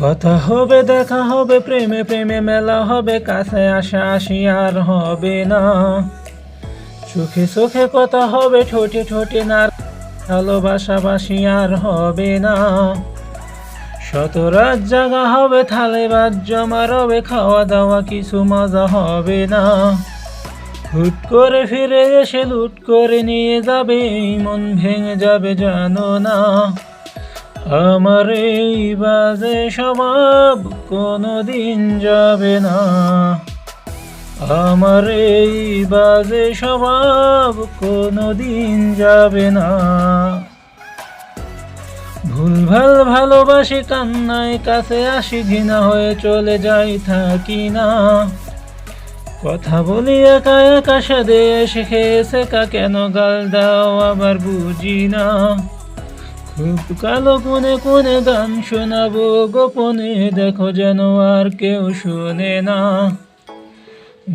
কথা হবে, দেখা হবে, প্রেমে প্রেমে মেলা হবে, কাছে আসা আসি আর হবে না। চোখে চোখে কথা হবে, ঠোঁটে ঠোঁটে না ভালোবাসা বাসি আর হবে না। শত রাত জাগা হবে, থালে বাদ জমা রবে, খাওয়া দাওয়া কিছু মজা হবে না। হুট করে ফিরে এসে লুট করে নিয়ে যাবে, মন ভেঙে যাবে জানো না। আমার এই বাজে স্বভাব কোনো দিন যাবে না। আমার এই বাজে স্বভাব কোনো দিন যাবে না। ভুলভাল ভালোবাসি, কান্নায় কাছে আসি, ঘৃণা হয়ে চলে যাই, থাকি না। কথা বলি একা একা, সাদে এসে খেয়েছে কা কেন? গাল দাও, আবার বুঝি না। কালো কোনে কোনে গান শোনাবো, গোপনে দেখো যেন আর কেউ শোনে না।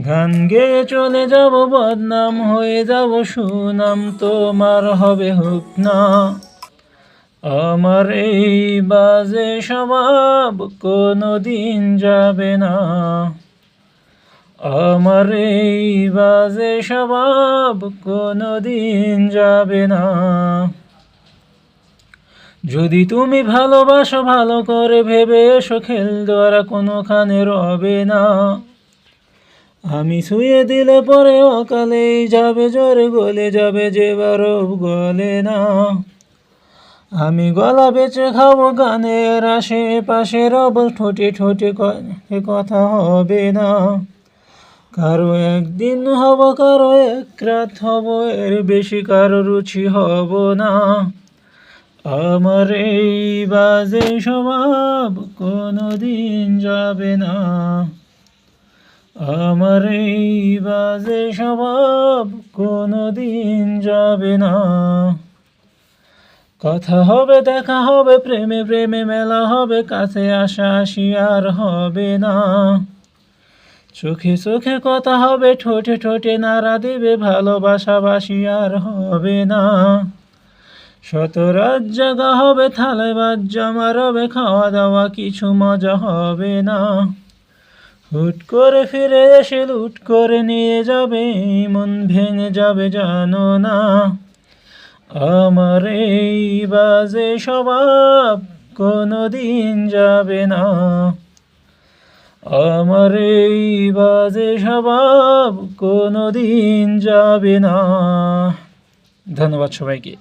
গান গেয়ে চলে যাব, বদনাম হয়ে যাব, সুনাম তোমার হবে হোক না। আমার এই বাজে স্বভাব কোনো দিন যাবে না। আমার এই বাজে স্বভাব কোনো দিন যাবে না। যদি তুমি ভালোবাসো, ভালো করে ভেবে এসো খেল দ্বারা কোনোখানে রবে না। আমি শুয়ে দিলে পরে অকালেই যাবে, জ্বরে গলে যাবে, যে বরফ গলে না। আমি গলা বেচে খাব, গানের আশেপাশে রব ঠোঁটে ঠোঁটে কথা হবে না। কারও একদিন হব, কারও এক রাত হব, এর বেশি কারও রুচি হব না। আমার এই বাজে স্বভাব কোনো দিন যাবে না। আমার এই বাজে স্বভাব কোনো দিন যাবে না। কথা হবে, দেখা হবে, প্রেমে প্রেমে মেলা হবে, কাছে আসা আসি আর হবে না। চোখে চোখে কথা হবে, ঠোঁটে ঠোঁটে নাড়া দেবে, ভালোবাসা বাসি আর হবে না। শত রাত জাগা হবে থালে বাদ জমা রবে খাওয়া দাওয়া কিছু মজা হবে না। হুট করে ফিরে এসে লুট করে নিয়ে যাবে, মন ভেঙে যাবে, জানো না। আমার এই বাজে স্বভাব কোনো দিন যাবে না। আমার এই বাজে স্বভাব কোনো দিন যাবে না। ধন্যবাদ সবাইকে।